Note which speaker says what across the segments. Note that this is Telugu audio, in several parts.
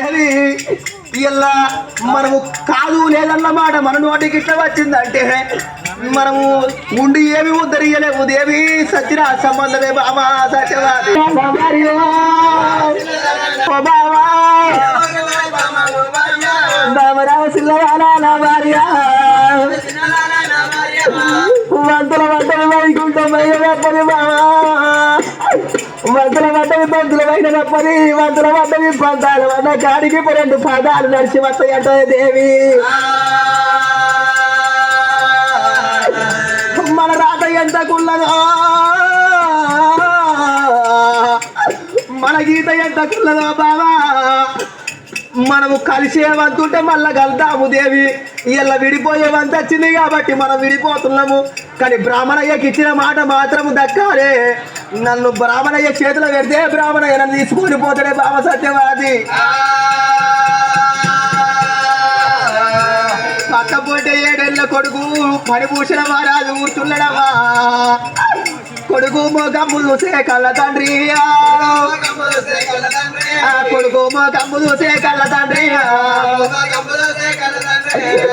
Speaker 1: అది ఇలా మనము కాదు లేదన్నమాట మన నోటికి ఇట్లా వచ్చిందంటే మనము ఉండి ఏమి ఉద్ధరియలేము దేవి సత్యన సంబంధమే బాబా సత్యవాది ఓ బావా సిల్లవాలా భార్య. వంతుల వంటలు వైకుంఠమయ్య వెప్పని బావా వంతుల వంటవి పంతుల పైన వెప్పని వంతుల వంటవి పంతాలు వన్న కాడికి రెండు పదాలు నడిచి వస్తాయంట దేవి. మన రాత ఎంత కుల్లదో మన గీత ఎంత కుల్లదో బావా. మనము కలిసేవంతుంటే మళ్ళా కలుతాము దేవి. ఇలా విడిపోయేవంత వచ్చింది కాబట్టి మనం విడిపోతున్నాము. కానీ బ్రాహ్మణయ్యకి ఇచ్చిన మాట మాత్రం దక్కాలే. నన్ను బ్రాహ్మణయ్య చేతిలో పెడితే బ్రాహ్మణయ్య నన్ను తీసుకొని పోతాడే బామ సత్యవాది. పక్కపోతే ఏడేళ్ళ కొడుకు మణిభూషణ మహారాజు ఊరుతున్నాడమ్మా కొడుకు మోకమ్ము చూసే కళ్ళ తండ్రి. ఆ కొడుకు మోకమ్ము చూసే కళ్ళ తండ్రి.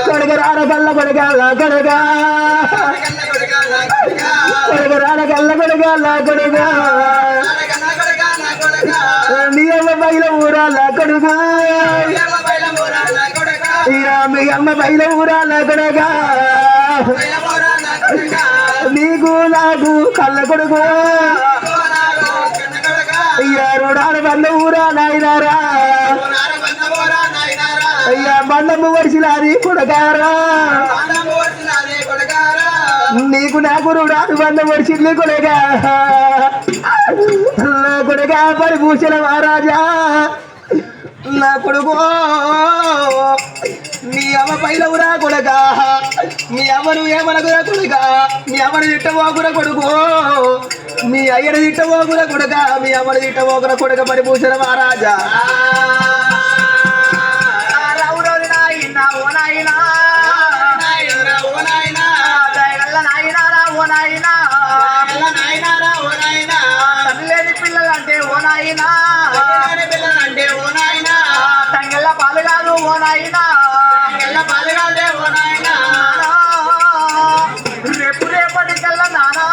Speaker 1: కొడుకు రాన కళ్ళ కొడుకాల కొడుగా కొడుకు రాన కళ్ళ కొడుకాల కొడుగా నీ అమ్మ బయల ఊరాల కొడుగా ఇరా మీ అమ్మ బయల ఊరాల కొడుగా నీకు నాకు కళ్ళ కొడుకు. అయ్యా రోడాల బంద ఊరా నాయనారా. అయ్యా బండము వడిసిలారి కొడగారా నీకు నా గురువుడు అనుబంధం వచ్చింది కొడగా నా కొడుగా పరిభూషణ మహారాజా. నా కొడుకు మీ అమ్మ పైలవురా కొడగా మీ అమ్మను ఏమనగురా కొడుగా మీ అమ్మను తిట్టబోకురా కొడుకు. మీ అయ్యను తిట్టబోకురా కొడగా మీ అమ్మను తిట్టబోకురా కొడుక పరిభూషణ మహారాజా. పిల్లలంటే ఓ నాయనా. తంగెళ్ళ పాలు కాదు ఓ నాయనా. రేపు రేపటి కల్లా నానా.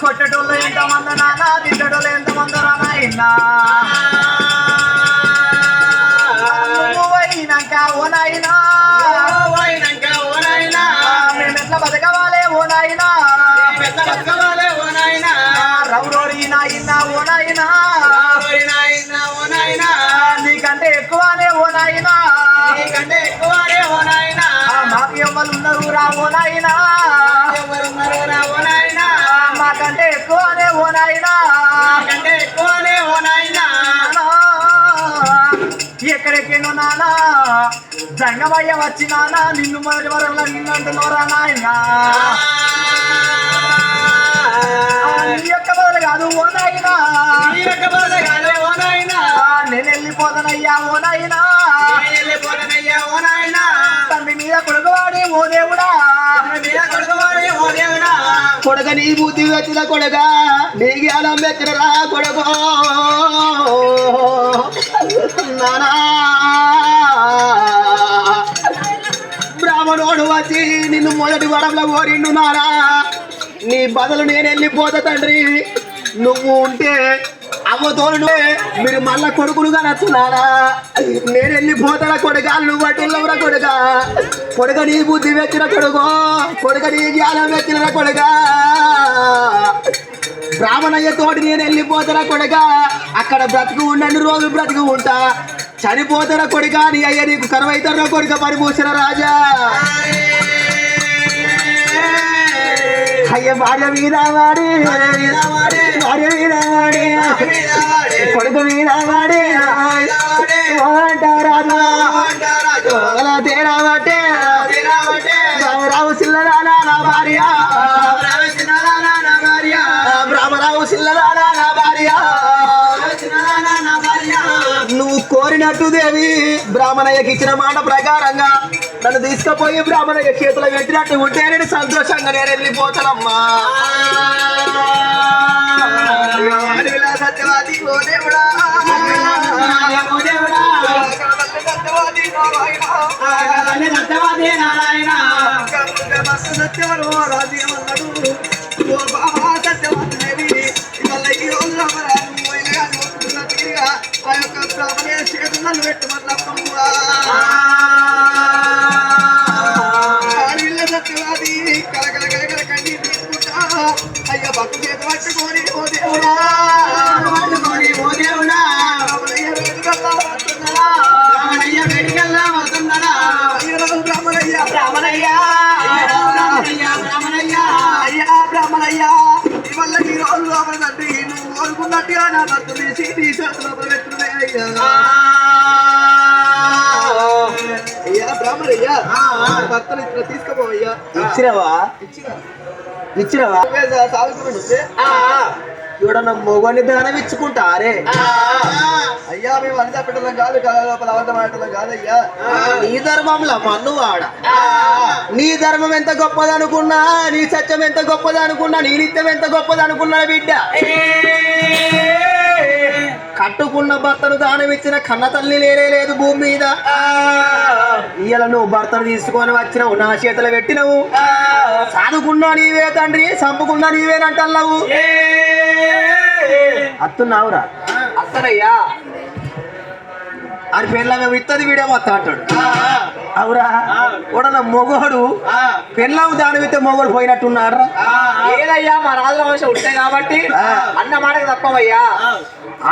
Speaker 1: కొట్టటోళ్ళు ఎంతమంది నానా తిట్టటోళ్ళు ఎంతమంది నాయనా రౌరోరి నాయనా. ఓ నాయనా. నీకంటే ఎక్కువనే ఓ నాయనా. మాకు ఎవరు ఉన్నారు రా ఓ నాయనా. మాకంటే ఎక్కువనే ఓ నాయనా. ఎక్కడికేనో నానా జంగమయ్య వచ్చినానా నిన్ను మొదటి వరంలో నిన్ను అంటున్నారా నాయనా. నీ యొక్క బదులు కాదు ఓ నాయనా నేను వెళ్ళిపోతానయ్యా ఓ నాయనా తండ్రి మీద కొడుకువాడి ఓ దేవుడా. కొడక నీ బుద్ధి వచ్చిన కొడక నీ జ్ఞానం వెచ్చిన రా కొడుకు. నానా. బ్రాహ్మణోడు వచ్చి నిన్ను మొదటి వరంలో కోరిండు నానా. నీ బదులు నేను వెళ్ళిపోతా తండ్రి. నువ్వు ఉంటే అవ్వతోడు మీరు మళ్ళా కొడుకులుగా నచ్చున్నారా నేను. వెళ్ళిపోతారా కొడుగా నువ్వు అటుల్లవరా కొడుక? కొడుక నీ బుద్ధి వెచ్చిన కొడుకో కొడుక నీ జ్ఞానం వెచ్చిన కొడుక? బ్రాహ్మణయ్య తోటి నేను వెళ్ళిపోతారా కొడుక? అక్కడ బ్రతుకు ఉండని రోజులు బ్రతుకు ఉంటా. చనిపోతారా కొడుక? నీ అయ్య నీకు కరువైతారా కొడుక పరిభూషణ రాజా? అయ్య భార్య మీద వాడి భార్య మీద వాడి కొడుకు మీద వాడి అంటారాజు అలా తేడా బట్టే రావు సిల్లరానా నా భార్య. బ్రాహ్మరావు సిల్లరానా నా భార్య. నువ్వు కోరినట్టు దేవి బ్రాహ్మణయ్యకి ఇచ్చిన మాట ప్రకారంగా నన్ను తీసుకుపోయి బ్రాహ్మణయ్య చేతిలో పెట్టినట్టు ఉంటే నేను సంతోషంగా నేను వెళ్ళిపోతానమ్మా. సత్యవాది ఓ దేవుడా
Speaker 2: నారాయణ
Speaker 3: సత్యవరో రాజు ఏమన్నాడు ఓ బాబా సత్యవతి ఇవాళ ఈ రోజు ఆ యొక్క బ్రాహ్మణ చేతులను నా భర్త నీ అయ్యా అయ్యా బ్రాహ్మణయ్య భర్తను ఇట్లా తీసుకుపోవయ్యా
Speaker 1: ఇచ్చినవా?
Speaker 3: ఇచ్చినా
Speaker 1: ఇచ్చినవా?
Speaker 3: సాగుతున్నాడు
Speaker 1: ఎవడన్నా మొగని దానం ఇచ్చుకుంటా అరే
Speaker 3: అయ్యా మేము అంతా పెట్టడం కాదు కళ లోపల అబద్ధం ఆడటం కాదయ్యా.
Speaker 1: నీ ధర్మంలో మన్ను వాడ నీ ధర్మం ఎంత గొప్పదనుకున్నా నీ సత్యం ఎంత గొప్పదనుకున్నా నీ నిత్యం ఎంత గొప్పదనుకున్నా బిడ్డ. కట్టుకున్న భర్తను దానం ఇచ్చిన కన్న తల్లి లేనే లేదు భూమి మీద. ఇయ్యాల నువ్వు భర్తను తీసుకొని వచ్చినావు నా చేతులు పెట్టినవు. సాదుకున్నా నీవే తండ్రి సంపుకున్నా నీవేనంటన్నావు అత్తున్నావురా?
Speaker 2: అత్తనయ్యా.
Speaker 1: అని పెళ్ళ మేము ఇత్తది వీడే మొత్తం అంటాడు అవురా? కూడా మొగోడు? పెళ్ళాము దాని విత్తే మొగోడు పోయినట్టున్నాడు
Speaker 2: ఏదయ్యా మా రాజుల వంశం ఉంటే కాబట్టి అన్న మాటకు తప్పవయ్యా.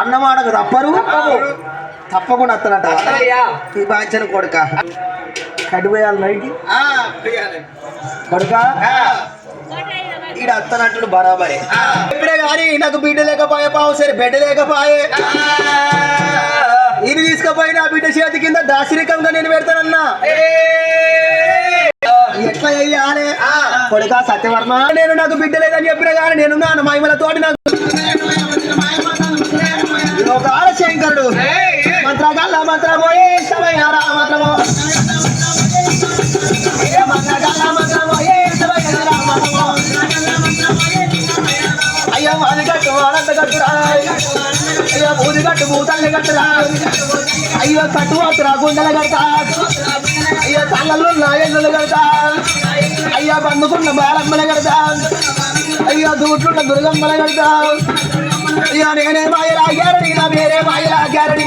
Speaker 1: అన్నమాడకు తప్పరు? తప్పకుండా అత్తనట. ఈ బాధ్యన కొడుక. కడిపోయాలి నైట్ కొడుక? ఈడ అత్తనట్లు బరాబరే. ఇప్పుడే కానీ నాకు బిడ్డ లేకపోయే పావు సరే బిడ్డ లేకపోయే. ఇది తీసుకుపోయి నా బిడ్డ చేతి కింద దాశరికంగా నేను పెడతానన్నా. ఎట్లా చెయ్యాలి కొడుక సత్యవర్మ. నేను నాకు బిడ్డ లేదని చెప్పిన కానీ నేను నాన్న మహిమలతోటి నాకు. లోకాల శంకరుడు మంత్రగల్ల మంత్రమో అయ్యో అది కట్టు అనంత కట్టురా. కట్టు భూతాన్ని కట్టురా. అయ్యో కట్టు అతురా గుండెలు కడతా. అయ్యో తల్లలు నాయన్నులు కడతా. అయ్యో బందుకున్న బాలమ్మలు కడతా. అయ్యో దూట్లున్న దుర్గమ్మలు కడతా. అయ్యో నేనే మాయలా వేరే మాయలా గ్యారడీ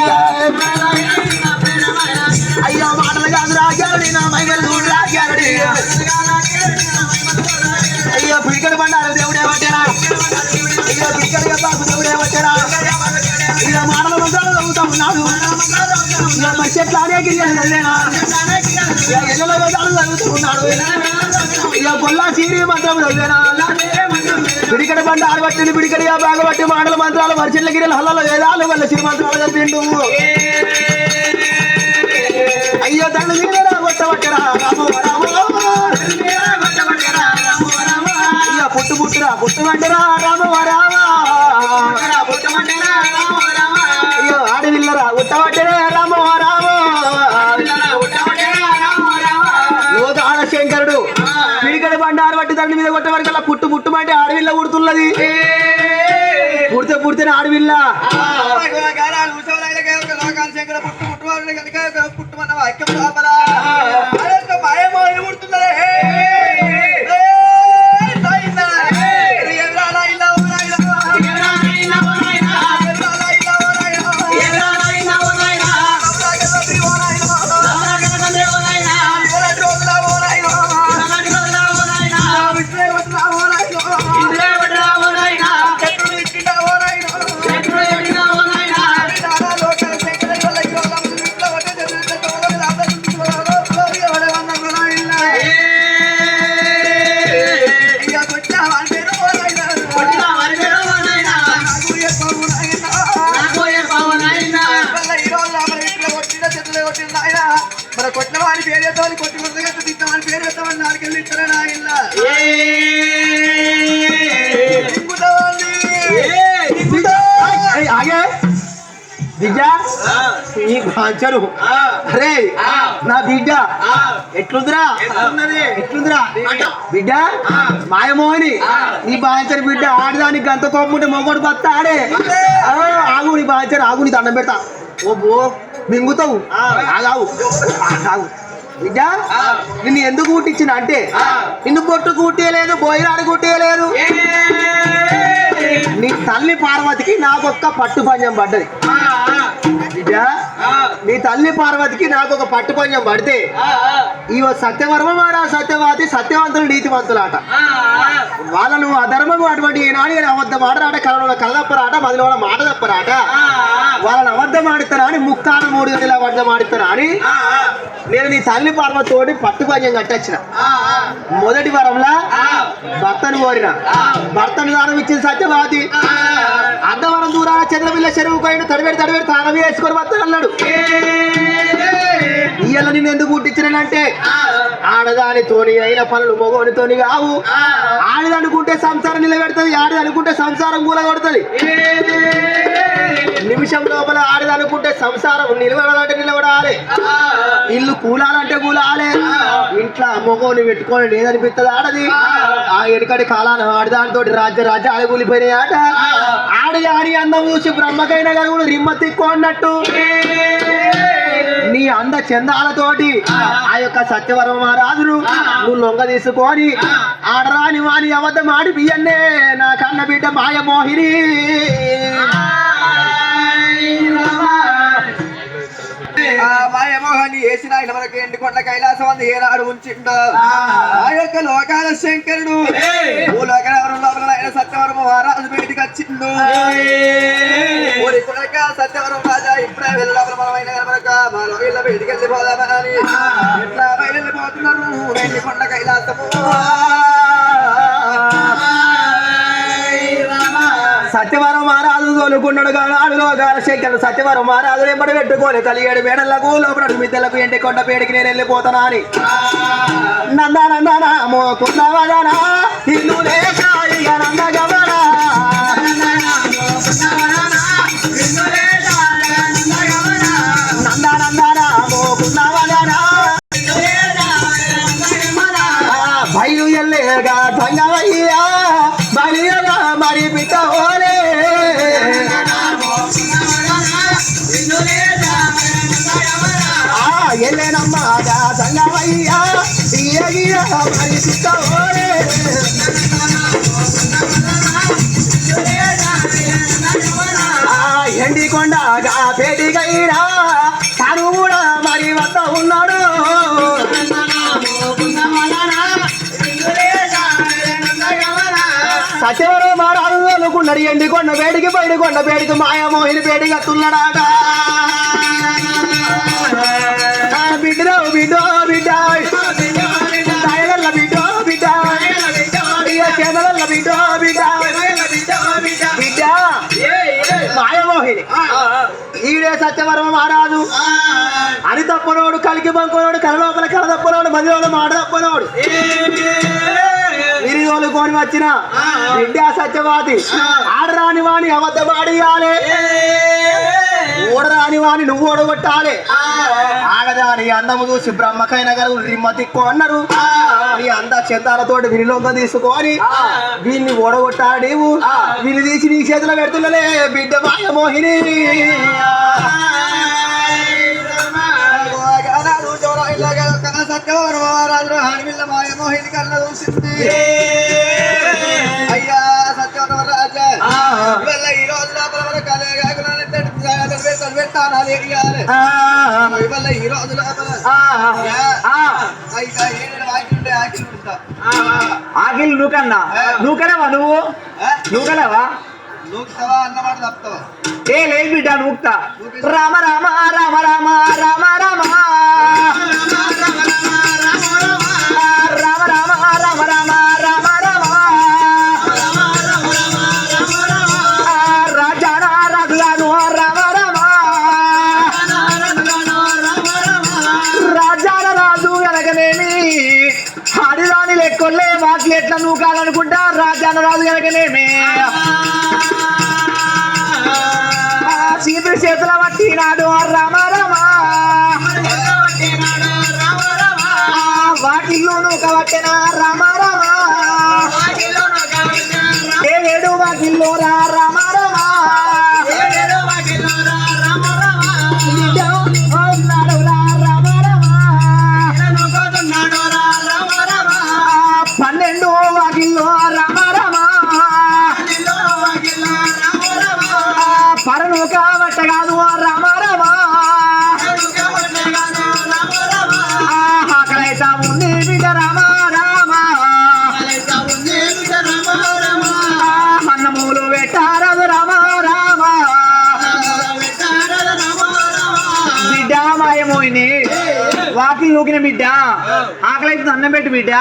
Speaker 1: మాటలు కాదు రా నా మైగలు చూడరా గ్యారడీ అయ్యో పిడికడు బండారు దేవుడే వచ్చారా అయ్యో పిడికడు బాబు దేవుడే వచ్చారా ఉన్నాడు ఇక మంచి ఎట్లా ఆడే గిరిజలేనా ఎన్నెల వేదాలు చదువుతూ ఇక గొల్లా సీరి మంత్రం చదివేనా పిడికడ బండ ఆడబట్టింది పిడికడి బాగబట్టి మాటల మంత్రాలు మరిచిల్ల గిరిల హల్లలో వేదాలు వాళ్ళ సిరి మంత్రాలు చెప్పిండు అయ్యో తండ్రి మీరేనా కొట్టబట్టరా రామో రామో పుట్టు పుట్టురా పుట్టు వంటరా రామో రామా తండ్రి మీద కొట్టే వరకు పుట్టు పుట్టుమంటే ఆడవిల్ల ఉడుతున్నది పుడితే పుడితేనే ఆడవిల్ల.
Speaker 3: పుట్టు మన కొట్టిన వాడిని పేరు చేద్దామని కొట్టి ముందు గట్టు తిట్టామని పేరు చేద్దామని నాలుగెళ్ళి ఇస్తారా నాయన
Speaker 1: ఏయ్, ఆగే బిడ్డ ఈ భాంచరు అరే నా బిడ్డ ఎట్లుందిరా ఎట్లుందిరా బిడ్డ మాయమోహని నీ బాంచరు బిడ్డ ఆడదానికి గంత కోపం ఉంటే మొగోడు బత్త ఆడే ఆగు నీ బాంచరు ఆగు నీ దండం పెడతా ఓ బో మింగుతావు? ఆగావు. ఆగావు. బిడ్డ నిన్ను ఎందుకు కుట్టించిన అంటే? నిన్ను కొట్టు కుట్టేయలేదు బోయినాడు కుట్టేయలేదు. నీ తల్లి పార్వతికి నాకొక్క పట్టు పంజం పడ్డది నీ తల్లి పార్వతికి నాకు ఒక పట్టు పంజం పడితే ఈ సత్యవర్మ మారా సత్యవాది సత్యవంతులు నీతివంతులాట వాళ్ళను అధర్మము అటువంటి ఈనాడు ఈయన అబద్ధం ఆడరాట కలలో కలదప్పరాట మదిలో మాట తప్పరాట. వాళ్ళని అబద్ధం ఆడుతారా అని ముక్కాన మూడు గదిలో అబద్ధం ఆడుతారా అని నేను నీ తల్లి పార్వతోటి పట్టు పంజం కట్టొచ్చిన. మొదటి వరంలా భర్తను కోరిన. భర్తను దానం ఇచ్చిన సత్యవాది అర్ధవరం దూరాల చంద్రపిల్ల చెరువు పోయిన తడివేడి తడివేడి తానం వేసుకొని భర్తను అన్నాడు ఇయ్యాల నేను ఎందుకు పుట్టించినంటే ఆడదానితోని అయిన పనులు మగోనితోని కావు. ఆడదనుకుంటే సంసారం నిలబెడుతుంది ఆడదనుకుంటే సంసారం కూల కొడుతుంది నిమిషం లోపల ఆడదనుకుంటే సంసారం నిలబడాలంటే నిలబడాలి. ఇల్లు కూలాలంటే కూలాలి. ఇంట్లో మొగోని పెట్టుకొని లేదనిపిస్తుంది ఆడది. ఆ. ఎనకటి కాలాన ఆడదానితో రాజ్య రాజ్య ఆడగూలిపోయినాయి ఆట. ఆడి ఆడి అందం చూసి బ్రహ్మకైనా కలుగుడు రిమ్మ తిక్కు అన్నట్టు. నీ అంద చందాలతోటి ఆ. యొక్క సత్యవరం మహారాజును నువ్వు లొంగ తీసుకొని ఆడరాని వాని అబద్ధం ఆడి బియ్యన్నే నా కన్న బిడ్డ మాయమోహిని
Speaker 4: మాయమోహన్ని వేసిన ఆయన మనకి ఎండి కొండ కైలాసం అంది ఏనాడు ఉంచిండు. ఆ. యొక్క లోకాల శంకరుడు. ఆయన సత్యవరం మహారాజు బయటికి వచ్చిండు. సత్యవరం రాజా ఇప్పుడే వెళ్ళి లోపల మనం అయినా కనుక మా లోకల్లో బయటికి వెళ్ళిపోదామని. ఎట్లా బయలుపోతున్నారు ఎండి కొండ కైలాసము.
Speaker 1: సత్యవరం మహారాజు తోలుకున్నాడు గాడు శంకరుడు సత్యవరం మహారాజు ఎంబడి పెట్టుకోని కలిగేడు. మేడలకు లోపల మిద్దలకు ఎండి కొండ పేడికి నేను వెళ్ళిపోతానా అని నందనందన మోకున్నవదన ఇల్లు లేక ఎండికొండగా పేటికైనా తను కూడా మరి వద్ద ఉన్నాడు. సత్యవరం మారాలు అనుకున్నాడు ఎండికొండ వేడికి బయట వేడికి మాయామోహిని పేడికి తున్నడాగా బిడ్డలో బిడ్డ బిడ్డ బిడ్డ బిడ్డ మాయమోహిని ఈడే సత్యవర్మ మహారాజు. అని తప్పనోడు కలికి బంకునోడు కల లోపల కల తప్పనోడు మదిలోడు మాట తప్పనోడు. విరిగోలు కొని వచ్చిన బిడ్డ సత్యవాది. ఆడరాని వాణి అబద్ధమాడియాలే ఓడరాని వాణి నువ్వు ఓడగొట్టాలి. ఆడదాని అందము చూసి బ్రహ్మకైన గారు రిమ్మ తిక్కు అన్నారు. నీ అంద చందాలతోటి వినిలోక తీసుకొని వీన్ని ఓడగొట్టాలి నీవు వీని తీసి నీ చేతిలో పెడుతున్నలే బిడ్డ మాయ మోహిని.
Speaker 4: మహారాజు హానిమిల్ల కన్న చూసింది అయ్యా రాజా ఈ రోజు లోపల మన కలే కాకుండా ఇవల్ల ఈ రోజులు ఆకిల్
Speaker 2: నూకన్నా? నూకనవా నువ్వు?
Speaker 4: నూకనవా
Speaker 2: ఏ లేదు బిడ్డ నూకుతా. రామ రామ రామ రామ రామ రామ. వాళ్ళు మాటలు ఎట్లా నువ్వు కాదనుకుంటా రాజ్యాన్ని రాదు కనుకనేమే సీతుడు చేతుల పట్టినాడు నాడు రామారామా వాటిల్లోనూ కవట్టెనా రామ
Speaker 3: తిను బిడ్డ. ఆకలి అయితే అన్నం పెట్టి బిడ్డ.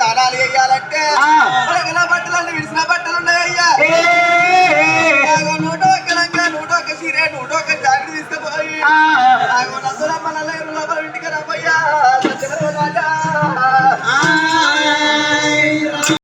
Speaker 2: తాళాలు వేయాలంటే బట్టలన్నీ విడిసిన బట్టలు ఉన్నాయ్యా నూట ఒక్క లంగా నూట ఒక్క చీర నూట ఒక్క జాకెట్ తీసుకుపోయి. ఇంటికి రాబోయ్యా